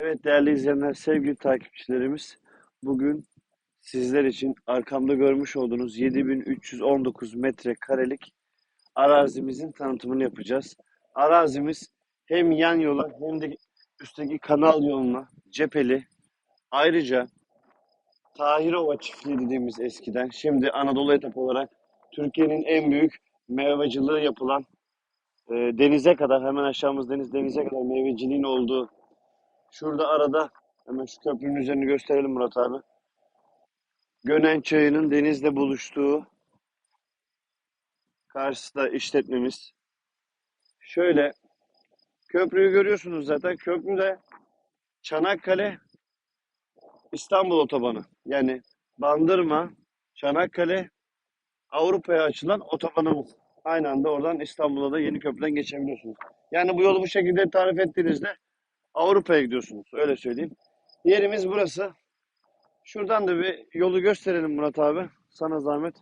Evet değerli izleyenler, sevgili takipçilerimiz bugün sizler için arkamda görmüş olduğunuz 7319 metrekarelik arazimizin tanıtımını yapacağız. Arazimiz hem yan yola hem de üstteki kanal yoluna cepheli. Ayrıca Tahirova çiftliği dediğimiz eskiden şimdi Anadolu etap olarak Türkiye'nin en büyük meyvacılığı yapılan e, denize kadar, hemen aşağımız deniz, denize kadar meyveciliğin olduğu Şurada arada hemen şu köprünün üzerini gösterelim Murat abi. Gönen Çayı'nın denizle buluştuğu karşısında işletmemiz. Şöyle köprüyü görüyorsunuz zaten. Köprü de Çanakkale İstanbul otobanı. Yani Bandırma, Çanakkale Avrupa'ya açılan otobanımız. Aynı anda oradan İstanbul'a da yeni köprüden geçebiliyorsunuz. Yani bu yolu bu şekilde tarif ettiğinizde Avrupa'ya gidiyorsunuz. Öyle söyleyeyim. Yerimiz burası. Şuradan da bir yolu gösterelim Murat abi. Sana zahmet.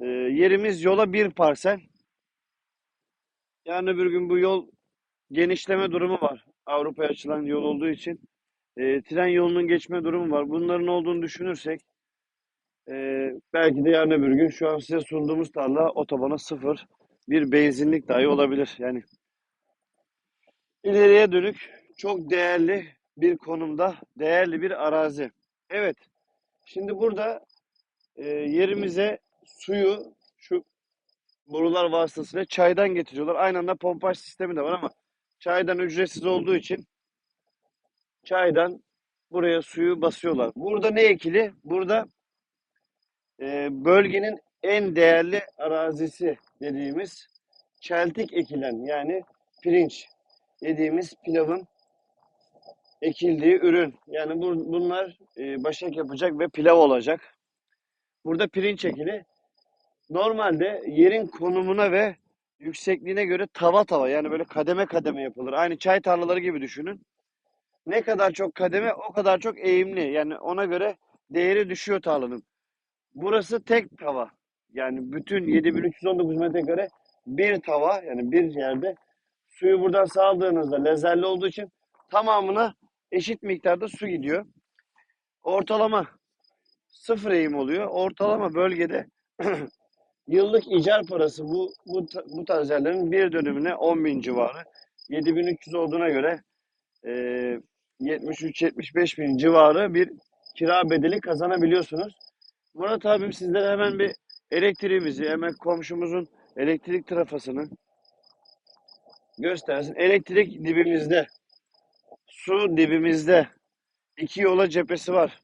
Ee, yerimiz yola bir parsel. Yani bir gün bu yol genişleme durumu var. Avrupa'ya açılan yol olduğu için. Ee, tren yolunun geçme durumu var. Bunların olduğunu düşünürsek e, belki de yarın öbür gün şu an size sunduğumuz tarla otobana sıfır bir benzinlik dahi olabilir. Yani ileriye dönük çok değerli bir konumda, değerli bir arazi. Evet, şimdi burada e, yerimize suyu şu borular vasıtasıyla çaydan getiriyorlar. Aynı anda pompaj sistemi de var ama çaydan ücretsiz olduğu için çaydan buraya suyu basıyorlar. Burada ne ekili? Burada e, bölgenin en değerli arazisi dediğimiz çeltik ekilen yani pirinç dediğimiz pilavın ekildiği ürün. Yani bu, bunlar e, başak yapacak ve pilav olacak. Burada pirinç ekili. Normalde yerin konumuna ve yüksekliğine göre tava tava yani böyle kademe kademe yapılır. Aynı çay tarlaları gibi düşünün. Ne kadar çok kademe o kadar çok eğimli. Yani ona göre değeri düşüyor tarlanın. Burası tek tava. Yani bütün 7319 metrekare bir tava yani bir yerde Suyu buradan sağladığınızda lezerli olduğu için tamamına eşit miktarda su gidiyor. Ortalama sıfır eğim oluyor. Ortalama bölgede yıllık icar parası bu, bu, bu tarz yerlerin bir dönümüne 10 bin civarı. 7300 olduğuna göre e, 73-75 bin civarı bir kira bedeli kazanabiliyorsunuz. Murat abim sizlere hemen bir elektriğimizi, hemen komşumuzun elektrik trafosunu göstersin. Elektrik dibimizde. Su dibimizde. İki yola cephesi var.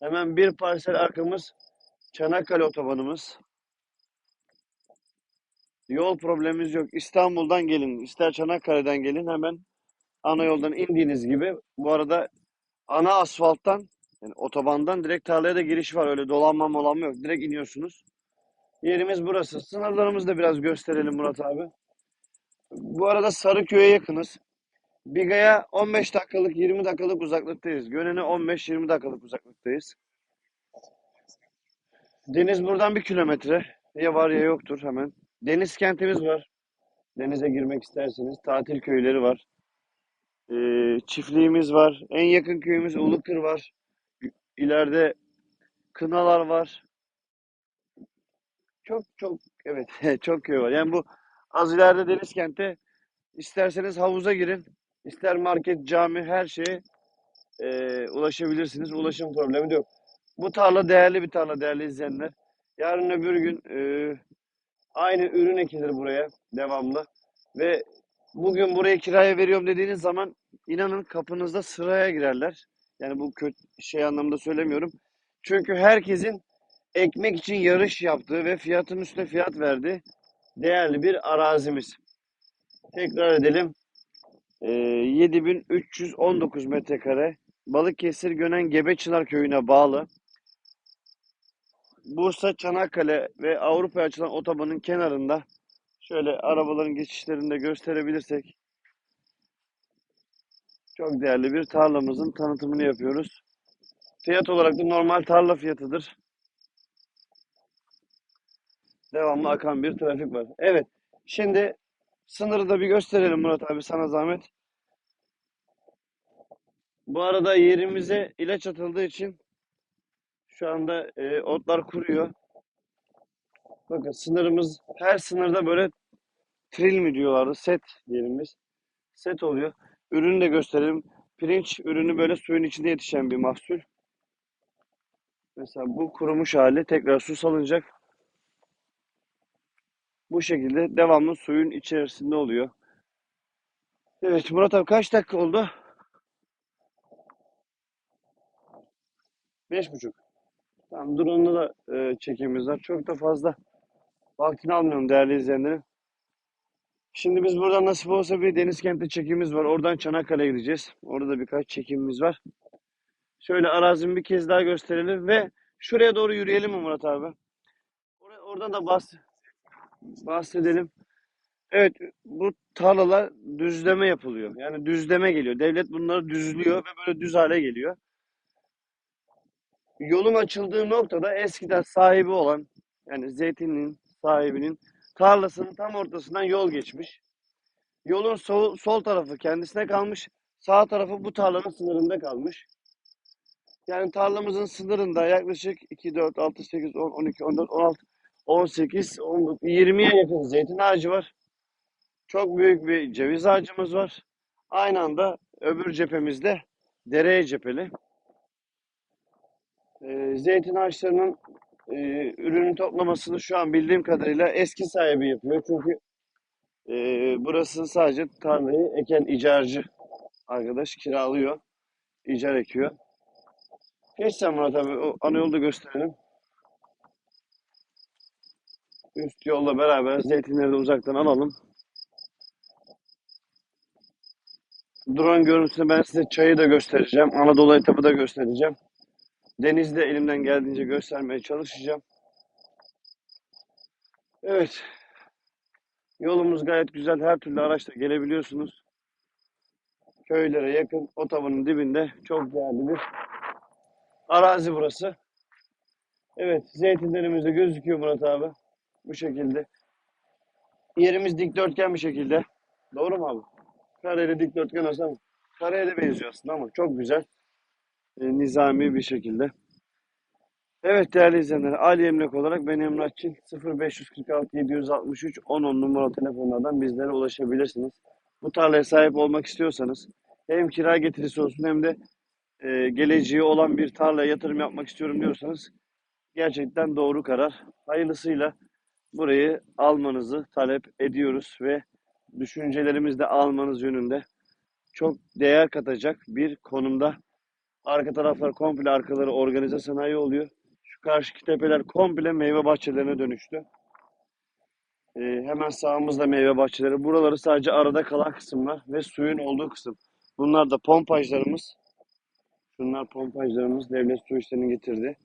Hemen bir parsel arkamız Çanakkale otobanımız. Yol problemimiz yok. İstanbul'dan gelin, ister Çanakkale'den gelin hemen ana yoldan indiğiniz gibi. Bu arada ana asfalttan yani otobandan direkt tarlaya da giriş var. Öyle dolanma molanma yok. Direkt iniyorsunuz. Yerimiz burası. Sınırlarımızı da biraz gösterelim Murat abi. Bu arada Sarıköy'e yakınız. Biga'ya 15 dakikalık 20 dakikalık uzaklıktayız. Gönen'e 15-20 dakikalık uzaklıktayız. Deniz buradan bir kilometre. Ya var ya yoktur hemen. Deniz kentimiz var. Denize girmek isterseniz. Tatil köyleri var. Ee, çiftliğimiz var. En yakın köyümüz Ulukır var. İleride Kınalar var. Çok çok evet çok köy var. Yani bu Az ileride deniz kente isterseniz havuza girin. ister market, cami her şeye e, ulaşabilirsiniz. Ulaşım problemi de yok. Bu tarla değerli bir tarla değerli izleyenler. Yarın öbür gün e, aynı ürün ekilir buraya devamlı. Ve bugün burayı kiraya veriyorum dediğiniz zaman inanın kapınızda sıraya girerler. Yani bu kötü şey anlamda söylemiyorum. Çünkü herkesin ekmek için yarış yaptığı ve fiyatın üstüne fiyat verdi değerli bir arazimiz. Tekrar edelim. E, ee, 7319 metrekare Balıkesir Gönen Gebeçınar köyüne bağlı. Bursa, Çanakkale ve Avrupa açılan otobanın kenarında şöyle arabaların geçişlerini de gösterebilirsek çok değerli bir tarlamızın tanıtımını yapıyoruz. Fiyat olarak da normal tarla fiyatıdır devamlı akan bir trafik var. Evet. Şimdi sınırı da bir gösterelim Murat abi sana zahmet. Bu arada yerimize ilaç atıldığı için şu anda e, otlar kuruyor. Bakın sınırımız her sınırda böyle tril mi diyorlardı set diyelim biz. Set oluyor. Ürünü de gösterelim. Pirinç ürünü böyle suyun içinde yetişen bir mahsul. Mesela bu kurumuş hali tekrar su salınacak. Bu şekilde devamlı suyun içerisinde oluyor. Evet Murat abi kaç dakika oldu? Beş buçuk. Tamam drone'la da e, çekimimiz var. Çok da fazla vaktini almıyorum değerli izleyenlerim. Şimdi biz buradan nasip olsa bir deniz kenti çekimimiz var. Oradan Çanakkale'ye gideceğiz. Orada da birkaç çekimimiz var. Şöyle arazimi bir kez daha gösterelim ve şuraya doğru yürüyelim mi Murat abi? Oraya, oradan da bahs bahsedelim. Evet bu tarlalar düzleme yapılıyor. Yani düzleme geliyor. Devlet bunları düzlüyor ve böyle düz hale geliyor. Yolun açıldığı noktada eskiden sahibi olan yani zeytinin sahibinin tarlasının tam ortasından yol geçmiş. Yolun sol, sol tarafı kendisine kalmış. Sağ tarafı bu tarlanın sınırında kalmış. Yani tarlamızın sınırında yaklaşık 2, 4, 6, 8, 10, 12, 14, 16, 18, 19, 20'ye yakın zeytin ağacı var. Çok büyük bir ceviz ağacımız var. Aynı anda öbür cephemizde dereye cepheli. Ee, zeytin ağaçlarının e, ürünün toplamasını şu an bildiğim kadarıyla eski sahibi yapıyor. Çünkü e, burası sadece tarlayı eken icarcı arkadaş kiralıyor. icar ekiyor. Geç sen Murat abi o ana yolda gösterelim. Üst yolla beraber zeytinleri de uzaktan alalım. Drone görüntüsünde ben size çayı da göstereceğim. Anadolu etabı da göstereceğim. Denizde elimden geldiğince göstermeye çalışacağım. Evet. Yolumuz gayet güzel. Her türlü araçla gelebiliyorsunuz. Köylere yakın otobanın dibinde çok değerli bir arazi burası. Evet, zeytinlerimiz de gözüküyor Murat abi. Bu şekilde. Yerimiz dikdörtgen bir şekilde. Doğru mu abi? Kareli dikdörtgen olsa mı? Kareye de benziyor aslında ama çok güzel. E, nizami bir şekilde. Evet değerli izleyenler, Ali Emlak olarak ben Emrah Çin 0546 763 10 numaralı telefonlardan bizlere ulaşabilirsiniz. Bu tarlaya sahip olmak istiyorsanız hem kira getirisi olsun hem de e, geleceği olan bir tarlaya yatırım yapmak istiyorum diyorsanız gerçekten doğru karar. Hayırlısıyla burayı almanızı talep ediyoruz ve düşüncelerimizi de almanız yönünde çok değer katacak bir konumda. Arka taraflar komple arkaları organize sanayi oluyor. Şu karşıki tepeler komple meyve bahçelerine dönüştü. Ee, hemen sağımızda meyve bahçeleri. Buraları sadece arada kalan kısımlar ve suyun olduğu kısım. Bunlar da pompajlarımız. Şunlar pompajlarımız. Devlet su işlerinin getirdi.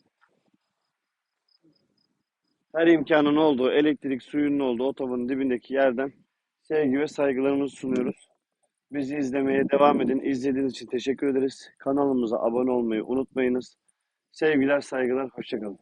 Her imkanın olduğu, elektrik suyunun olduğu otobanın dibindeki yerden sevgi ve saygılarımızı sunuyoruz. Bizi izlemeye devam edin. İzlediğiniz için teşekkür ederiz. Kanalımıza abone olmayı unutmayınız. Sevgiler, saygılar, hoşçakalın.